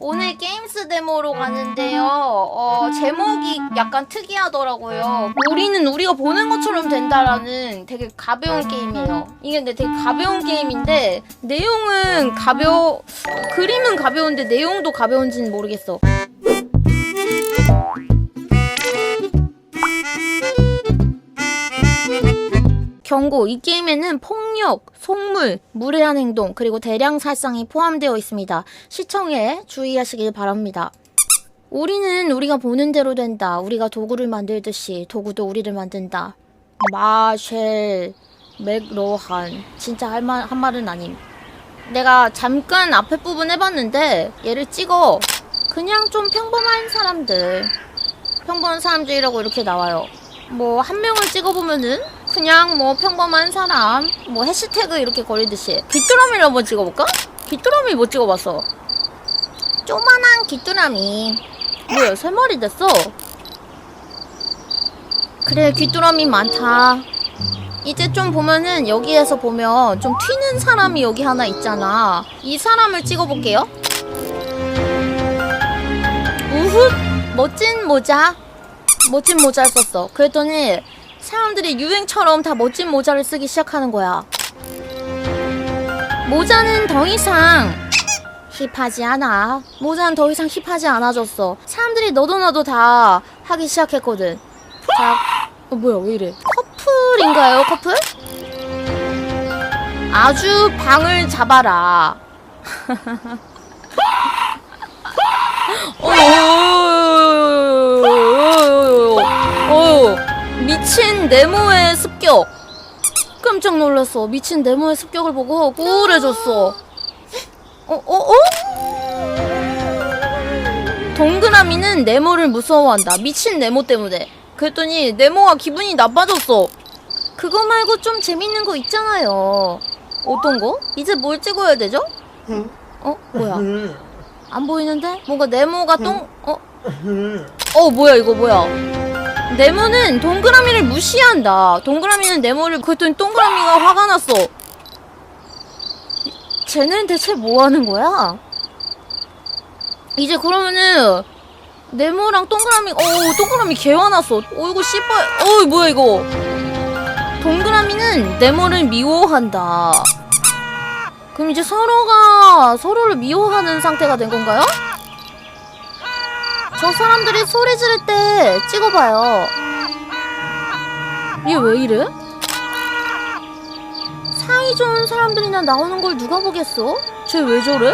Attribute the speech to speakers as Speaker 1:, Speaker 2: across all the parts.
Speaker 1: 오늘 게임스 데모로 가는데요. 어, 제목이 약간 특이하더라고요. 우리는 우리가 보는 것처럼 된다라는 되게 가벼운 게임이에요. 이게 근데 되게 가벼운 게임인데 내용은 가벼 그림은 가벼운데 내용도 가벼운지는 모르겠어. 경고, 이 게임에는 폭력, 속물, 무례한 행동, 그리고 대량 살상이 포함되어 있습니다. 시청에 주의하시길 바랍니다. 우리는 우리가 보는 대로 된다. 우리가 도구를 만들듯이 도구도 우리를 만든다. 마쉘 맥로한 진짜 할 말 한 말은 아님. 내가 잠깐 앞에 부분 해봤는데 얘를 찍어 그냥 좀 평범한 사람들 평범한 사람들이라고 이렇게 나와요. 뭐 한 명을 찍어보면은 그냥 뭐 평범한 사람 뭐 해시태그 이렇게 거리듯이 귀뚜라미를 한번 찍어볼까? 귀뚜라미 못 찍어봤어. 조만한 귀뚜라미. 뭐야 세 마리 됐어? 그래 귀뚜라미 많다. 이제 좀 보면은 여기에서 보면 좀 튀는 사람이 여기 하나 있잖아. 이 사람을 찍어볼게요. 우훗 멋진 모자. 멋진 모자를 썼어. 그랬더니 사람들이 유행처럼 다 멋진 모자를 쓰기 시작하는 거야. 모자는 더 이상 힙하지 않아. 모자는 더 이상 힙하지 않아졌어. 사람들이 너도 나도 다 하기 시작했거든. 자, 어, 뭐야, 왜 이래? 커플인가요, 커플? 아주 방을 잡아라. 네모의 습격. 깜짝 놀랐어. 미친 네모의 습격을 보고 우울해졌어. 어, 어, 어? 동그라미는 네모를 무서워한다. 미친 네모 때문에. 그랬더니 네모가 기분이 나빠졌어. 그거 말고 좀 재밌는 거 있잖아요. 어떤 거? 이제 뭘 찍어야 되죠? 어? 뭐야? 안 보이는데? 뭔가 네모가 똥, 어? 어, 뭐야, 이거 뭐야? 네모는 동그라미를 무시한다. 동그라미는 네모를, 그랬더니 동그라미가 화가 났어. 쟤는 대체 뭐 하는 거야? 이제 그러면은, 네모랑 동그라미, 어우, 동그라미 개 화났어. 어, 이거 씨발, 어우, 뭐야, 이거. 동그라미는 네모를 미워한다. 그럼 이제 서로가 서로를 미워하는 상태가 된 건가요? 저 사람들이 소리 지를 때 찍어봐요. 얘 왜 이래? 사이 좋은 사람들이나 나오는 걸 누가 보겠어? 쟤 왜 저래?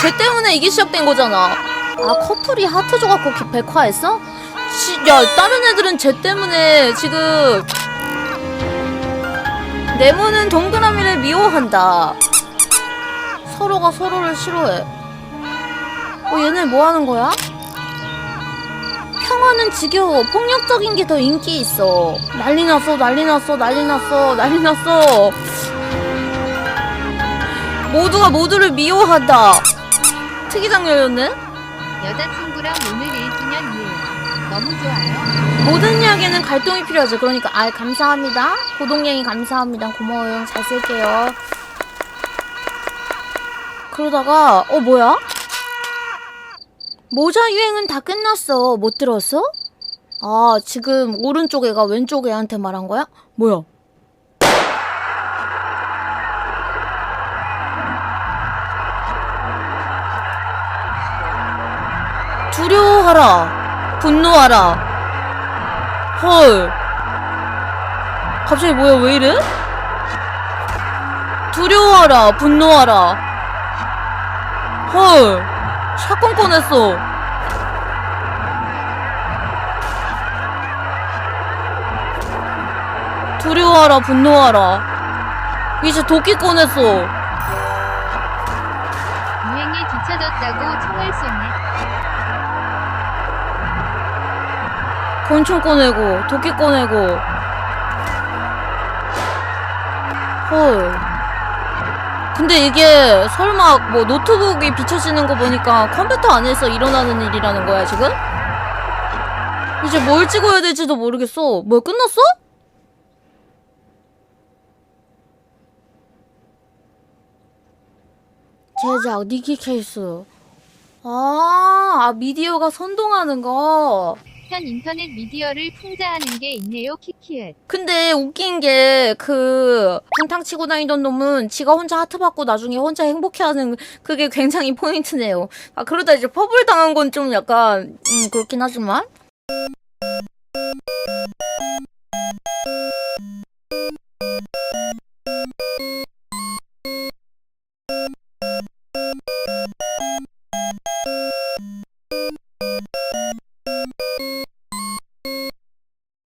Speaker 1: 쟤 때문에 이게 시작된 거잖아. 아 커플이 하트 줘갖고 기- 백화했어? 씨, 야 다른 애들은 쟤 때문에 지금 네모는 동그라미를 미워한다. 서로가 서로를 싫어해. 어, 얘네 뭐 하는 거야? 평화는 지겨워. 폭력적인 게 더 인기 있어. 난리 났어, 난리 났어, 난리 났어, 난리 났어. 모두가 모두를 미워한다. 특이장 열렸네?
Speaker 2: 여자친구랑 오늘 1주년이에요. 너무 좋아요.
Speaker 1: 모든 이야기는 갈등이 필요하죠. 그러니까, 아, 감사합니다. 고동냥이 감사합니다. 고마워요. 잘 쓸게요. 그러다가, 어, 뭐야? 모자 유행은 다 끝났어. 못 들었어? 아, 지금 오른쪽 애가 왼쪽 애한테 말한 거야? 뭐야? 두려워하라. 분노하라. 헐. 갑자기 뭐야, 왜 이래? 두려워하라, 분노하라. 헐. 샷건 꺼냈어. 두려워하라, 분노하라. 이제 도끼 꺼냈어.
Speaker 2: 유행에 뒤처졌다고 총을 쏘네.
Speaker 1: 권총 꺼내고 도끼 꺼내고 헐 근데 이게 설마 뭐 노트북이 비춰지는 거 보니까 컴퓨터 안에서 일어나는 일이라는 거야 지금? 이제 뭘 찍어야 될지도 모르겠어 뭐 끝났어? 제작 니키 케이스 아, 아 미디어가 선동하는 거.
Speaker 2: 현 인터넷 미디어를 풍자하는 게 있네요. 키키읒.
Speaker 1: 근데 웃긴 게 그 분탕 치고 다니던 놈은 지가 혼자 하트 받고 나중에 혼자 행복해하는 그게 굉장히 포인트네요. 아 그러다 이제 퍼블 당한 건 좀 약간 음 그렇긴 하지만